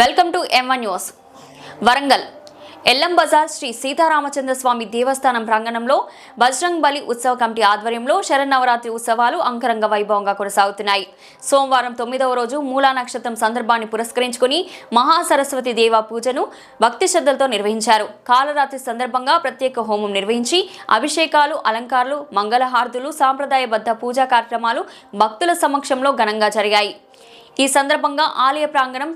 Welcome to M one news. Warangal. Yellam Bazar Shri Sitaramachandra Swamy దేవస్థానం ప్రాంగణంలో బజరంగ్ బలి ఉత్సవ committee ఆధ్వర్యంలో శరన్నవరాత్రి ఉత్సవాలు అంకరంగ వైభవంగా కొనసాగుతున్నాయి. సోమవారం తొమ్మిదవ రోజు మూలా నక్షత్రం సందర్భాన్ని పురస్కరించుకుని మహాసరస్వతి దేవ పూజను భక్తి శ్రద్ధలతో నిర్వహించారు. కాలరాత్రి సందర్భంగా ప్రత్యేక హోమం నిర్వహించి అభిషేకాలు అలంకారాలు మంగళహారతులు సాంప్రదాయబద్ధ పూజా కార్యక్రమాలు భక్తుల సమక్షంలో ఘనంగా జరిగాయి. ఈ సందర్భంగా ఆలయ ప్రాంగణం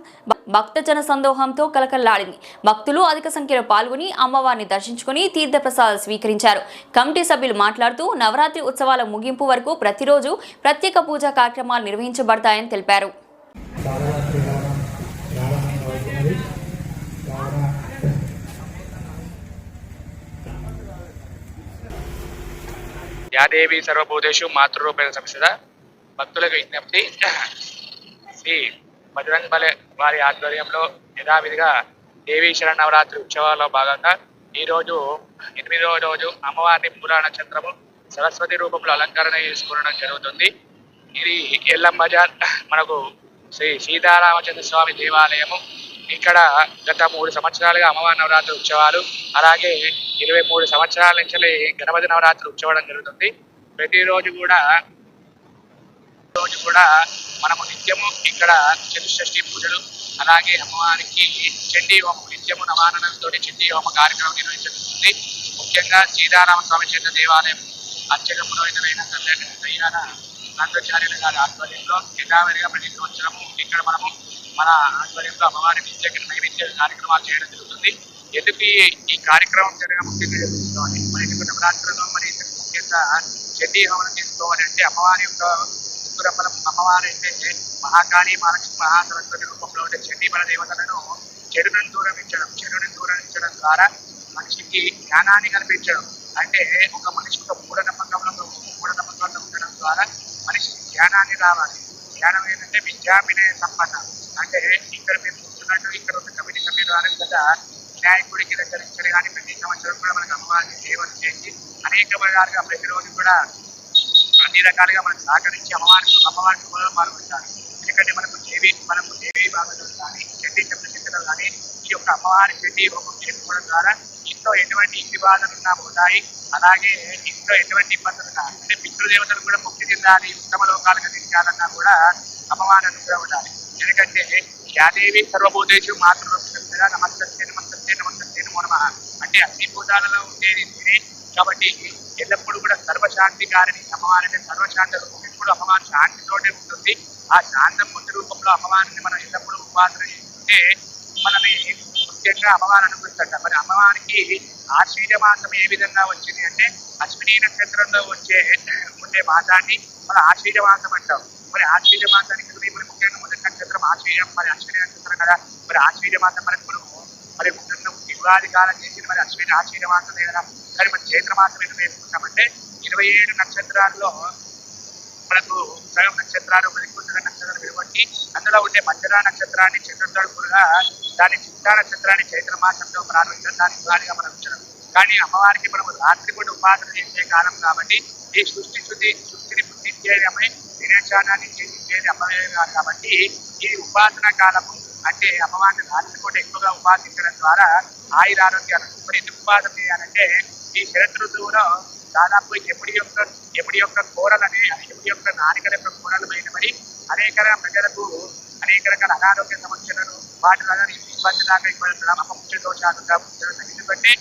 భక్తజన సందోహంతో కలకల్లాడింది భక్తులు అధిక సంఖ్యలో పాల్గొని అమ్మవారిని దర్శించుకుని తీర్థప్రసాదాలు స్వీకరించారు. కమిటీ సభ్యులు మాట్లాడుతూ నవరాత్రి ఉత్సవాల ముగింపు వరకు ప్రతిరోజు ప్రత్యేక పూజా కార్యక్రమాలు నిర్వహించబడతాయని తెలిపారు. యాదేవి సర్వభూతేషు మాతృరూపేణ సంస్థ భక్తులకు విజ్ఞప్తి. శ్రీ బజరంగ్ బలే వారి ఆధ్వర్యంలో యథావిధిగా దేవీ శరణవరాత్రి ఉత్సవాల్లో భాగంగా ఈరోజు ఎనిమిదవ రోజు అమ్మవారిని పురాణ నక్షత్రము సరస్వతి రూపంలో అలంకరణ చేసుకోవడం జరుగుతుంది. ఇది ఎల్లం బజార్ మనకు శ్రీ సీతారామచంద్ర స్వామి దేవాలయము. ఇక్కడ గత మూడు సంవత్సరాలుగా అమ్మవారి నవరాత్రి ఉత్సవాలు అలాగే ఇరవై మూడు సంవత్సరాల నుంచి గణపతి నవరాత్రి ఉత్సవం జరుగుతుంది. ప్రతిరోజు కూడా రోజు కూడా మనము నిత్యము ఇక్కడ చతుషష్ఠి పూజలు అలాగే అమ్మవారికి చండీ హోమం నిత్యము నవానంతో చండీ హోమ కార్యక్రమం నిర్వహించబడుతుంది. ముఖ్యంగా సీతారామ స్వామి చెందిన దేవాలయం అత్యంత పురోహితులైన సయ్యాన నందాచార్యుల గారి ఆధ్వర్యంలో యథావిధిగా ప్రతి సంవత్సరము ఇక్కడ మనము మన ఆధ్వర్యంలో అమ్మవారి నిత్య నైవేద్య కార్యక్రమాలు చేయడం జరుగుతుంది. ఎందుకు ఈ- కార్యక్రమం జరగ ముఖ్యంగా మరి ఎందుకు నవరాత్రులలో మరి ఇంతకు ముఖ్యంగా చండీ హోమం తీసుకోవాలంటే అమ్మవారి యొక్క ముగ్గురమ్మల అమ్మవారు ఏంటంటే మహాకాళి మహాలక్ష్మి మహాసరస్వతి రూపంలో ఉండే చండీ మన దేవతలను చెడును దూరమించడం చెడును దూరమించడం ద్వారా మనిషికి జ్ఞానాన్ని కల్పించడం. అంటే ఒక మనిషి ఒక మూఢనమ్మకంలో మూఢనమ్మకంలో ఉండడం ద్వారా మనిషికి జ్ఞానాన్ని రావాలి. జ్ఞానం ఏంటంటే విద్యాభినయ సంపన్న. అంటే ఇక్కడ మీరు చూస్తున్నట్టు ఇక్కడ ఉన్న కమిటీ సభ్యులు రాలేదు కదా వినాయకుడికి దగ్గర ఇక్కడ కానీ ప్రతి సంవత్సరం కూడా మనకు అమ్మవారిని సేవలు చేసి అనేక విధాలుగా ప్రతిరోజు కూడా అన్ని రకాలుగా మనకు సహకరించి అమ్మవారికి అమ్మవారికి కూడా పాల్గొంటారు ఎందుకంటే మనకు దేవి మనకు దేవి బాధలు కానీ చెడ్డి శబ్దచిత్రాలు కానీ ఈ యొక్క అమ్మవారి చెట్టి ఒక చేసుకోవడం ద్వారా ఇంట్లో ఎటువంటి ఇంటి బాధలు ఉన్నా పోతాయి. అలాగే ఇంట్లో ఎటువంటి ఇబ్బందులు ఉన్నా అంటే పితృదేవతలు కూడా ముక్తి చెందాలి ఉత్తమ లోకాలకు దిగాలన్నా కూడా అమ్మవారి అనుగ్రహం ఉండాలి. ఎందుకంటే యాదేవి సర్వభూతేషు మాతృరూపంగా నమస్తే నమస్తే నమస్తే నమో నమ. అంటే అన్ని భూతాలలో ఉండేది కాబట్టి ఎల్లప్పుడూ కూడా సర్వశాంతి కారణి అమ్మవారిని అంటే సర్వశాంత రూపం ఎప్పుడు అమ్మవారి శాంతితోనే ఉంటుంది. ఆ శాంతమూర్తి రూపంలో అమ్మవారిని మనం ఎల్లప్పుడూ ఉపాసన చేసుకుంటే మనని ముఖ్యంగా అమ్మవారు అనుకుంటుంట మరి అమ్మవారికి ఆశ్వీజ మాసం ఏ విధంగా వచ్చింది అంటే అశ్విని నక్షత్రంలో వచ్చే ఉండే మాసాన్ని మన ఆశ్వీజ మాసం అంటాం. మరి ఆశ్వీజ మాసానికి మరి ముఖ్యంగా మొదటి నక్షత్రం ఆశ్వీజం మరి అశ్విని నక్షత్రం కదా. మరి ఆశ్వీజ మాసం మనకు మరి ముఖ్యంగా ఉగాది కాలం చేసి మరి అశ్విని ఆశ్వీజ మాసం కదా మరి మన చైత్ర మాసం ఎందుకు వేసుకుంటామంటే ఇరవై ఏడు నక్షత్రాల్లో మనకు సగం నక్షత్రాలు మరి నక్షత్రాలు విడగొట్టి అందులో ఉండే మధ్యరా నక్షత్రాన్ని చతుర్థడుపులుగా దాని చిత్తా నక్షత్రాన్ని చైత్ర మాసంలో ప్రారంభించడం దాని ఉగాదిగా మనం ఉంచడం. కానీ అమ్మవారికి మనం రాత్రి కూడా ఉపాసన చేసే కాలం కాబట్టి ఈ సృష్టి శుద్ధి సృష్టిని పుట్టించేది అమ్మాయి వినేశానాన్ని చేయించేది అమ్మవే కాదు కాబట్టి ఈ ఉపాసన కాలము అంటే అమ్మవారిని రాత్రి కూడా ఎక్కువగా ఉపాసించడం ద్వారా ఆయుర ఆరోగ్యాలు ఇప్పుడు ఎందుకు ఉపాసన చేయాలంటే ఈ శరత్ ఋతువులో దాదాపు ఎముడి యొక్క ఎముడి యొక్క కూరలని ఎముడి యొక్క నారికల యొక్క కూరలు బయటపడి అనేక ప్రజలకు అనేక రకాల అనారోగ్య సమస్యలను వాటి వల్ల ఇబ్బంది దాకా ఇబ్బంది అమ్మ ముఖ్య దోషాలుగా ఎందుకంటే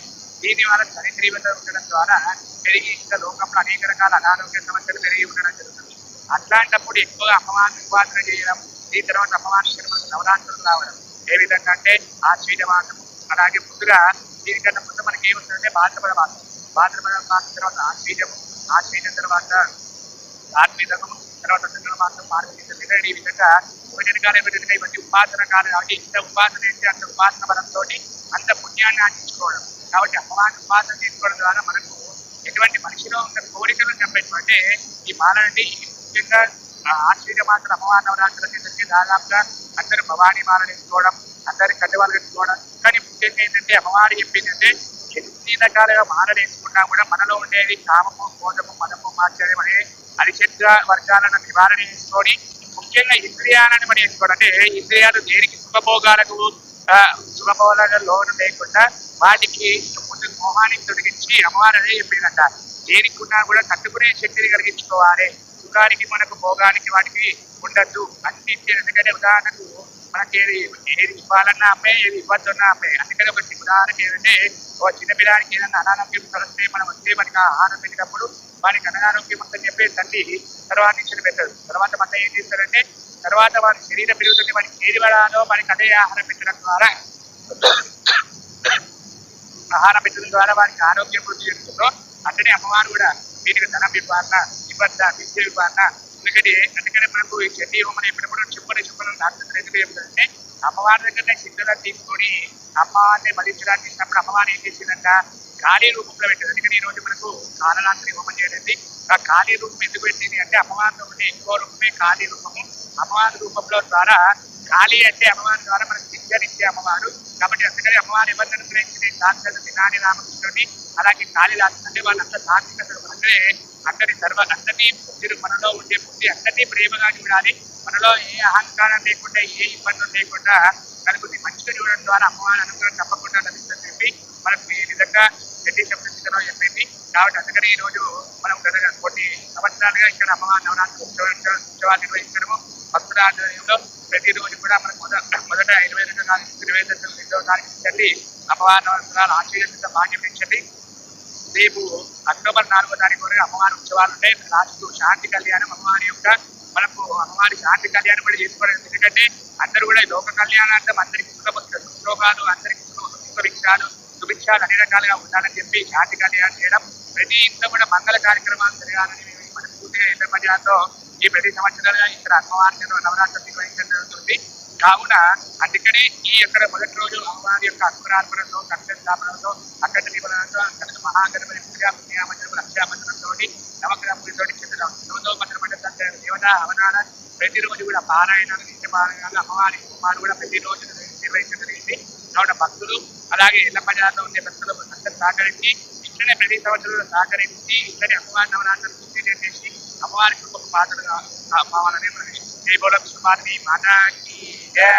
దీని వల్ల శని ఉండడం ద్వారా పెరిగి ఇంకా లోకంలో అనేక రకాల అనారోగ్య సమస్యలు పెరిగి ఉండడం జరుగుతుంది. అట్లాంటప్పుడు ఎక్కువగా అమ్మవారిని ఉపాసన చేయడం ఈ తర్వాత అమ్మవారి మనకు నవరాత్రులు రావడం. ఏ విధంగా అంటే ఆశ్వీజ మాసం అలాగే ముందుగా దీనికన్నా ముందు మనకి ఏముంటుందంటే భాద్రపద మాసం. భాద్రపద మాసం తర్వాత ఆశ్వీజము ఆశ్వీజం తర్వాత ఆత్మీయము తర్వాత శుక్ర మాసం మార్గం ఈ విధంగా ఒకటి కాలం ఇవన్నీ ఉపాసన కాలం కాబట్టి ఇంత ఉపాసన చేస్తే అంత ఉపాసన బలంతో అంత పుణ్యాన్ని ఆశించుకోవడం కాబట్టి అమ్మవారిని ఉపాసన చేసుకోవడం ద్వారా మనకు ఎటువంటి మనిషిలో ఉన్న కోరికలను చంపేటువంటి ఈ మాలని ముఖ్యంగా ఆశ్చర్య మాత్రం అమ్మవారి నవరాత్రుల చేసరికి దాదాపుగా అందరు భవానీ మాలను వేసుకోవడం అందరి కట్టెవాళ్ళు కానీ ముఖ్యంగా ఏంటంటే అమ్మవారు చెప్పిందంటే ఎన్ని రకాలుగా మాలలు వేసుకున్నా కూడా మనలో ఉండేది కామము కోటము మనము మాత్సర్యం అనే అరిశత్ర వర్గాలను నివారణ చేసుకొని ముఖ్యంగా ఇంద్రియాలను మనం వేసుకోవడం అంటే ఇంద్రియాలు దేనికి శుభభోగాలకు ఆ, శుభభోగాల లోను లేకుండా వాటికి ముందు మోహానికి తొలగించి అమ్మవారు అనే చెప్పిందంట. దేనికి ఉన్నా కూడా తట్టుకునే శక్తిని కలిగించుకోవాలి. సుఖానికి మనకు భోగానికి వాటికి ఉండద్దు. అన్ని ఎందుకంటే ఉదాహరణకు మనకి ఏది ఏది ఇవ్వాలన్నా అమ్మే ఏది ఇవ్వద్దన్నా అమ్మే. అందుకని ఒకటి ఉదాహరణకి ఏంటంటే ఒక చిన్నపిల్లానికి ఏదైనా అనారోగ్యం కలిస్తే మనం వస్తే మనకి ఆహారం పెట్టినప్పుడు వానికి అనారోగ్యం ఉందని చెప్పే తల్లి తర్వాత నుంచి పెట్టదు తర్వాత మన ఏం చేస్తారంటే తర్వాత వారి శరీరం పెరుగుతుంటే వాడికి ఏది పడాలో మనకి అదే ఆహారం పెట్టడం ద్వారా ఆహారం పెట్టడం ద్వారా వారికి ఆరోగ్యం వృద్ధి చేస్తుందో అట్లనే అమ్మవారు కూడా వీటికి ధనం ఇవ్వాలన్నా ఇవ్వద్ద విద్య ఇవ్వాలన్నా ఎందుకంటే అందుకనే మనకు చెన్నీ చెల్లి హోమని ఎప్పుడప్పుడు చెప్పని చెప్పని డాక్టర్ ఎందుకు అమ్మవారి దగ్గర సిద్ధంగా తీసుకొని అమ్మవారిని మరించడానికి ఇచ్చినప్పుడు అమ్మవారు ఏం చేసిందంట? ఖాళీ రూపంలో పెట్టింది అందుకని రోజు మనకు కాలరాత్రి హోమం చేయడానికి ఆ ఖాళీ రూపం ఎందుకు పెట్టింది అంటే అమ్మవారిలో ఉండే ఎక్కువ రూపమే ఖాళీ రూపము. అమ్మవారి రూపంలో ద్వారా ఖాళీ అంటే అమ్మవారి ద్వారా మనకు విద్యనిచ్చే అమ్మవారు. కాబట్టి అందుకని అమ్మవారు ఎవరిని అనుగ్రహించింది సాక్షాత్ దినాని రామకృష్ణుడిని. అలాగే కాళిదాసు అంటే వాళ్ళంతా సాత్వికతలు అంటే అందరి సర్వ అందరినీ బుద్ధిని మనలో ఉండే బుద్ధి అందరినీ ప్రేమగా చూడాలి. మనలో ఏ అహంకారం లేకుండా ఏ ఇబ్బందులు లేకుండా నలుగురిని మంచిగా చూడడం ద్వారా అమ్మవారి అనుగ్రహం తప్పకుండా లభిస్తుందని చెప్పి మనకు ఈ విధంగా రెడ్డి శబ్దంలో చెప్పింది కాబట్టి అందుకని ఈ రోజు మనం గత కొన్ని సంవత్సరాలుగా ఇక్కడ అమ్మవారి నవరాత్రి ఉత్సవాలు నిర్వహించడము భక్తుల ఆధ్వర్యంలో ప్రతిరోజు కూడా మనకు మొదట మొదట ఇరవై రెండు తారీఖు ఇరవై రెండు రెండవ తారీఖు నుండి అమ్మవారి నవరాత్రులు ఆచరించిన రేపు అక్టోబర్ నాలుగో తారీఖు వరకు అమ్మవారి ఉత్సవాలు ఉంటాయి. లాస్ట్ శాంతి కళ్యాణం అమ్మవారి యొక్క మనకు అమ్మవారి శాంతి కళ్యాణం కూడా చేసుకోవడం ఎందుకంటే అందరూ కూడా లోక కళ్యాణార్థం అందరికి సుఖ అందరికి సుఖభిక్షాలు సుభిక్షాలు అన్ని రకాలుగా ఉండాలని చెప్పి శాంతి కళ్యాణం చేయడం. ప్రతి ఇంట్లో కూడా మంగళ కార్యక్రమాలు జరగాలని మనం మన పూర్తిగా ఇంద్రపర్యాలతో ఈ ప్రతి సంవత్సరాలుగా ఇక్కడ అమ్మవారి నవరాత్రి నిర్వహించడం జరుగుతుంది. కావున అందుకనే ఈ యొక్క మొదటి రోజు అమ్మవారి యొక్క అక్షరార్పణతో కక్షస్థాపనతో అక్కడ నిబంధనతో అక్కడ మహాగణపతి పూజ పుణ్యామంత్రం రక్షామంత్రంతో నవగ్రహ పూజతో చెందడం దేవత అవనాల ప్రతిరోజు కూడా పారాయణాలు నిత్య పారాయణాలు అమ్మవారి కుమారు కూడా ప్రతిరోజు నిర్వహించడం జరిగింది. కావున భక్తులు అలాగే ఇళ్ళ ఉండే భక్తులు అందరూ సహకరించి ఇట్లనే ప్రతి సంవత్సరంలో సహకరించి ఇట్లనే అమ్మవారి నవరాత్రులు పూర్తి చేసేసి అమ్మవారికి ఒక పాత్రగా కావాలని మనం జై బోల విష్ణుమారి మాతాకి జై.